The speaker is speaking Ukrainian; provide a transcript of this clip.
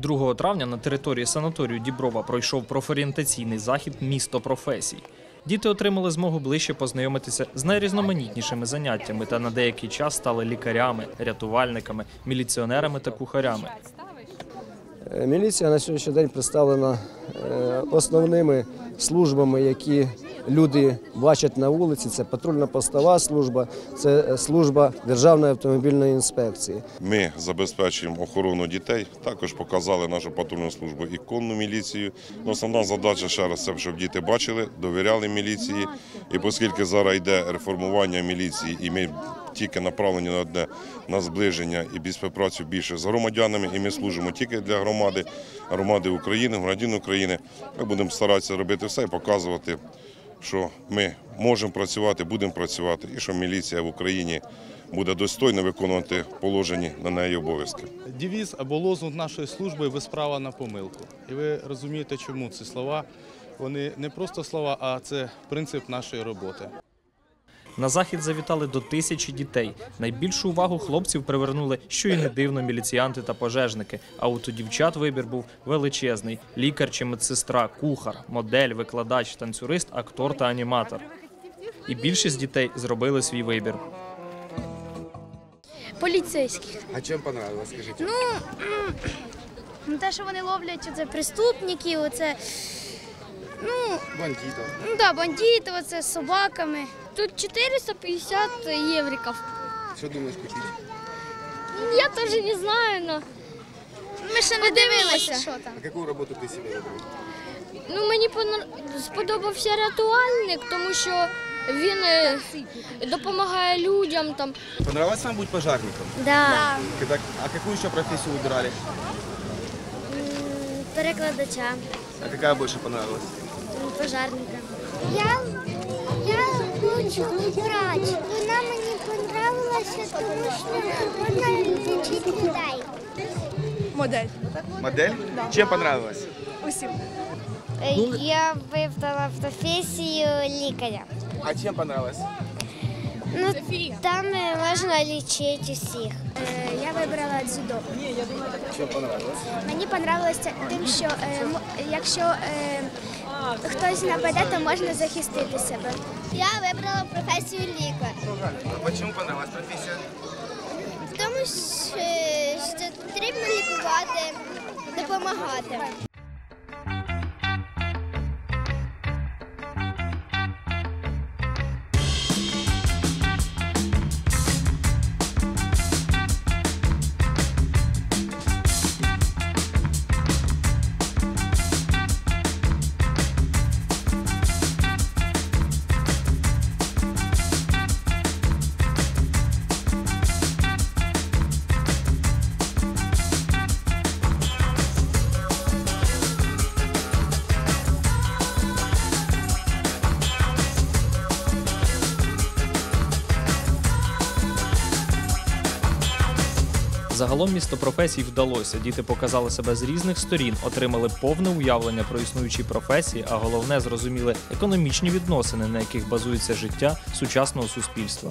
2 травня на території санаторію Діброва пройшов профорієнтаційний захід Місто професій. Діти отримали змогу ближче познайомитися з найрізноманітнішими заняттями та на деякий час стали лікарями, рятувальниками, міліціонерами та кухарями. Міліція на сьогоднішній день представлена е, основними службами, які люди бачать на вулиці. Це патрульна постова служба, це е, служба Державної автомобільної інспекції. Ми забезпечуємо охорону дітей. Також показали нашу патрульну службу і конну міліцію. Ну, Основна задача ще раз це, щоб діти бачили, довіряли міліції. І оскільки зараз йде реформування міліції, і ми тільки направлені на одне на зближення і співпрацю більше з громадянами, і ми служимо тільки для громади, громади України, громадян України. Ми будемо старатися робити все і показувати, що ми можемо працювати, будемо працювати, і що міліція в Україні буде достойно виконувати положені на неї обов'язки. Дівіз або лозунг нашої служби ви справа на помилку. І ви розумієте, чому ці слова. Вони не просто слова, а це принцип нашої роботи. На захід завітали до тисячі дітей. Найбільшу увагу хлопців привернули, що і не дивно, міліціянти та пожежники. А от у дівчат вибір був величезний: лікар чи медсестра, кухар, модель, викладач, танцюрист, актор та аніматор. І більшість дітей зробили свій вибір. Поліцейських. А чем понравилось, скажите? Ну, те, що вони ловлять оце преступників, оце, ну, Бандитов. ну да, бандитів, оце з собаками. Тут 450 євриків. Что думаешь купить? Я теж не знаю, але ми ще не дивилися. Що там. А какую работу ты себе выбрал? Ну, мені понра- сподобався рятувальник, тому що він е, допомагає людям там. Понравилось вам быть пожарником? Да. Когда- А какую еще профессию выбирали? Перекладача, А какая больше понравилась? Пожарника. Я, я хочу врач. Вона мені понравилася, тому що вона лічить людей. Модель. Модель? Чим понравилось? Усім. Я вибрала професію лікаря. А чим понравилось? Ну, там е, можна лічити усіх. Я вибрала дзюдо. Чем понравилось? Мені подобалося тим, що е, якщо е, хтось нападе, то можна захистити себе. Я вибрала професію лікар. А почему понравилась профессия? Тому що, що потрібно лікувати, допомагати. Загалом місто професій вдалося. Діти показали себе з різних сторін, отримали повне уявлення про існуючі професії, а головне зрозуміли економічні відносини, на яких базується життя сучасного суспільства.